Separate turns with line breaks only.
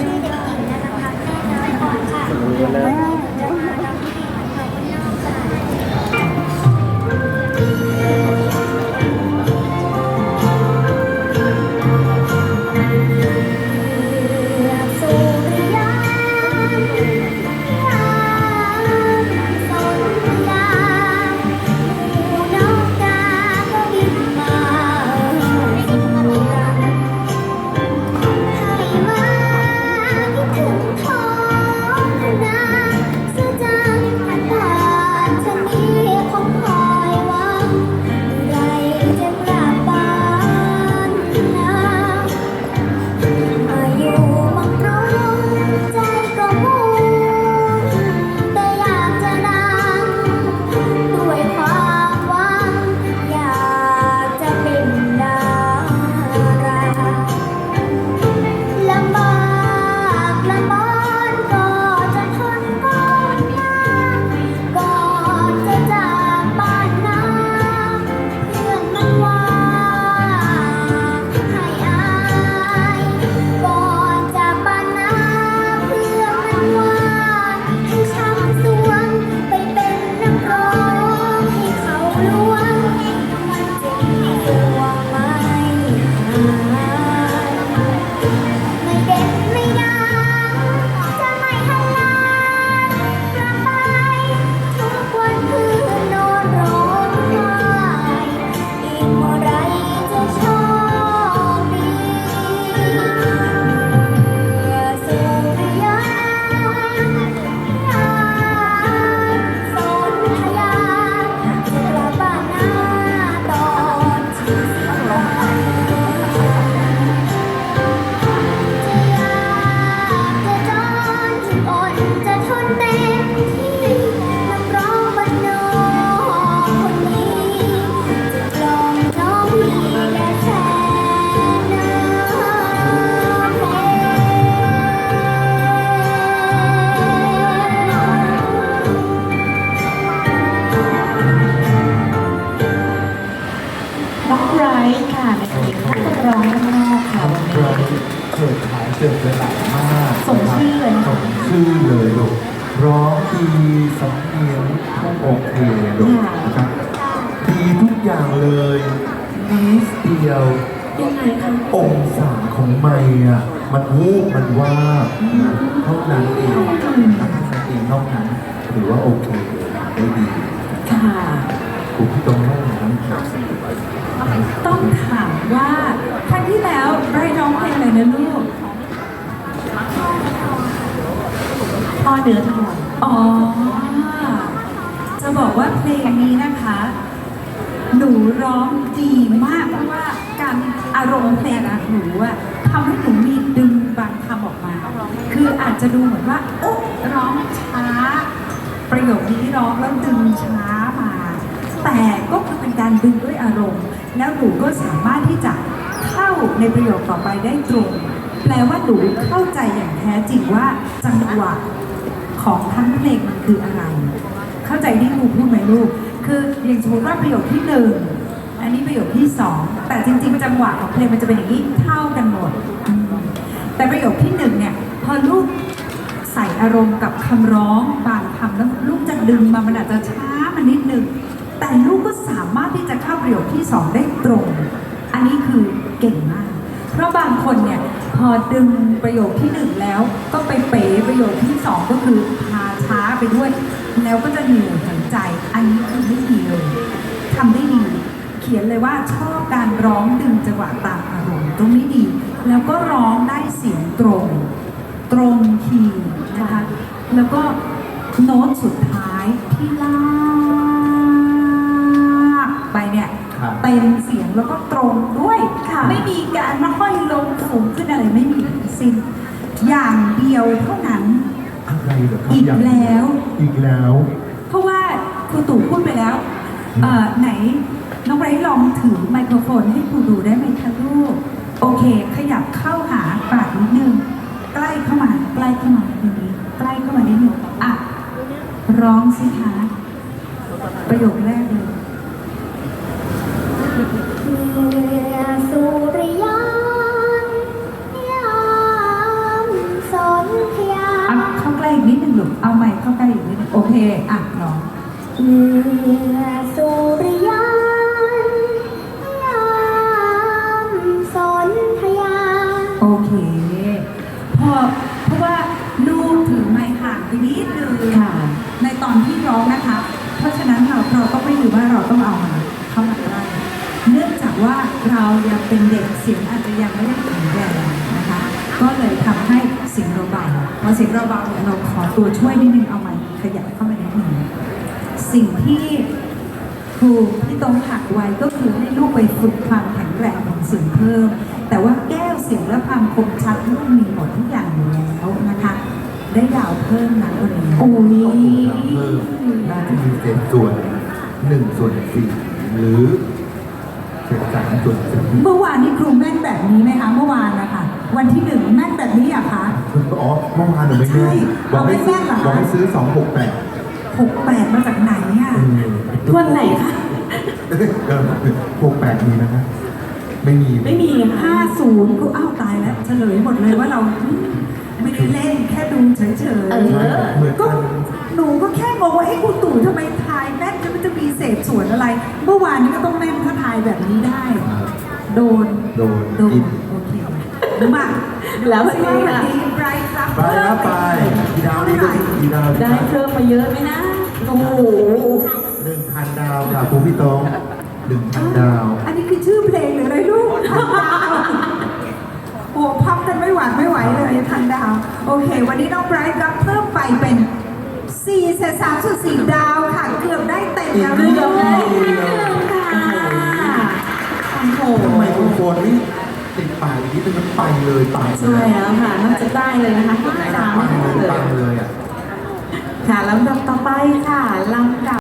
ช่ว เคลูกนะครับดีทุกอ
ย่างเลยนิดเดียว
ยังไงคะ
องศาของไม้อะมันวูบมันว่าบเท่านั้นเองเท่านั้นเองนอกนั้นถือว่าโอเคได้ดี
ค่ะ
คุณพี่ตรงโน้นนั้นครับ
ต้องถามว่าครั้งที่แล้วไบรท์ร้องเพลงอะไรนะลูกพ่อเหนือทองอ๋อ จะบอกว่าเพลงนี้นะคะ หนูร้องดีมากเพราะว่าการอารมณ์เพลงอะหนูอะทำให้หนูมีดึงบางคำออกมา คืออาจจะดูเหมือนว่าโอ๊ะร้องช้า ประโยคนี้ร้องแล้วดึงช้ามา แต่ก็คือเป็นการดึงด้วยอารมณ์ แล้วหนูก็สามารถที่จะเข้าในประโยคต่อไปได้ตรง แปลว่าหนูเข้าใจอย่างแท้จริงว่าจังหวะของทั้งเพลงมันคืออะไร เข้าใจที่ครูพูดไหมลูก คืออย่างสมมติว่าประโยคที่หนึ่งอันนี้ประโยคที่สองแต่จริง ๆ จังหวะของเพลงมันจะเป็นอย่างนี้เท่ากันหมด แต่ประโยคที่หนึ่งเนี่ยพอลูกใส่อารมณ์กับคำร้องบางคำแล้วลูกจะดึงมามันอาจจะช้ามานิดนึงแต่ลูกก็สามารถที่จะเข้าประโยคที่สองได้ตรง อันนี้คือเก่งมาก เพราะบางคนเนี่ยพอดึงประโยคที่หนึ่งแล้วก็ไปเป๋ประโยคที่สองก็คือพาช้า ไปด้วย แล้วก็จะเหนื่อยหายใจ อันนี้คือไม่ดีเลยทำได้ดี เขียนเลยว่าชอบการร้องดึงจังหวะตามอารมณ์ตรงนี้ดี แล้วก็ร้องได้เสียงตรง ตรงคีย์นะคะ แล้วก็โน้ตสุดท้ายที่ลากไปเนี่ย
ครับ
เต็มเสียงแล้วก็ตรงด้วยค่ะ ไม่มีการมาค่อยลงสูงขึ้นอะไรไม่มีทั้งสิ้นอย่างเดียวเท่านั้น
อะไรเหรอครับ
อีก
ย่าง
แล้ว
อีกแล้ว
เพราะว่าครูตู่พูดไปแล้วเอ่อไหนน้องไบรท์ลองถือไมโครโฟนให้ครูดูได้ไหมคะลูก โอเค ขยับเข้าหาปากนิดนึง ใกล้เข้ามา ใกล้เข้ามาตรงนี้ ใกล้เข้ามานิดนึงอะ ร้องสิคะ ประโยคแรกเลย โอเค พอเพราะว่าลูกถือไม้ห่างไปนิดนึง
ค่ะ
ในตอนที่ร้องนะคะ เพราะฉะนั้นเราเราต้องไม่ลืมว่าเราต้องเอามาเข้ามาได้เนื่องจากว่าเรายังเป็นเด็กเสียงอาจจะยังไม่ได้แข็งแรงนะคะ ก็เลยทำให้เสียงเราเบาพอเสียงเราเบาเนี่ยเราขอตัวช่วยนิดนึงเอามาขยับเข้ามานิดนึง สิ่งที่ครูพี่ตรงถักไว้ก็คือให้ลูกไปฝึกความแข็งแรงของเสียงเพิ่ม แต่ว่าแก้วเสียงและความคมชัดลูกมีหมดทุกอย่างอยู่แล้วนะคะ ได้ดาวเพิ่มนะวันนี้
โอ้ย
ต้องถูกน้ำเพิ่มน่าจะมีเศษส่วนหนึ่งส่วนสี่หรือเศษสามส่วนสี่
เมื่อวานนี้ครูแม่นแบบนี้ไหมคะเมื่อวานนะคะวันที่หนึ่งแม่นแบบนี้อะคะ
อ๋อเมื่อวานหนูไม่แน่
ใช่
บอกให้ซื้อ
เอาไม่แน่เหรอคะ
บอกให้ซื้อสองหกแปด
หกแปดมาจากไหนอะ
ทวนไหนคะ
หกแปดมีนะครับไม่มี
ไม่มีค่ะ
ห้าศูนย์กูอ้าวตายแล้วเฉลยหมดเลยว่าเราอืมไม่ได้เล่นแค่ดูเฉย
เอ
ๆ
อ
เหมือน
ก็
กัน
หนูก็แค่งงว่าไอ้ครูตู่ทำไมทายแม่นจะมันจะมีเศษส่วนอะไร เมื่อวานนี้ก็ต้องแม่นถ้าทายแบบนี้ได้ โดน
โดน
โดน
กิน
โอเค มา
แล้ววันนี้
วัน
ค่ะ
นี้ไบรท์รับ
ไปครับไปกี่ดาวดีก็กี่ดาวดี
ได้เพิ่มมาเยอะไหมนะ โอ้โห
หนึ่งพันดาวค่ะครูพี่โตงหนึ่งพันดาว
อันนี้คือชื่อเพลงหรืออะไรลูกพันดาวโอ้พับกันไม่หวานไม่ไหวเลยพันดาว โอเค วันนี้น้องไบรท์รับเพิ่มไปเป็น4เศษ3ส่วน4ดาวค่ะ เกือบได้เต็มแล้ว
เกื
ลู
อบ
ก
ได้
งนี้มันไปเลยปังเล
ใช่
ย
แล้วค่ะน่าจะได้เลยนะคะทุก
ปั
สาม
งเลย
เลย
ปังเลยอะ
ค่ะแล้วลำดับต่อไปค่ะลำดับ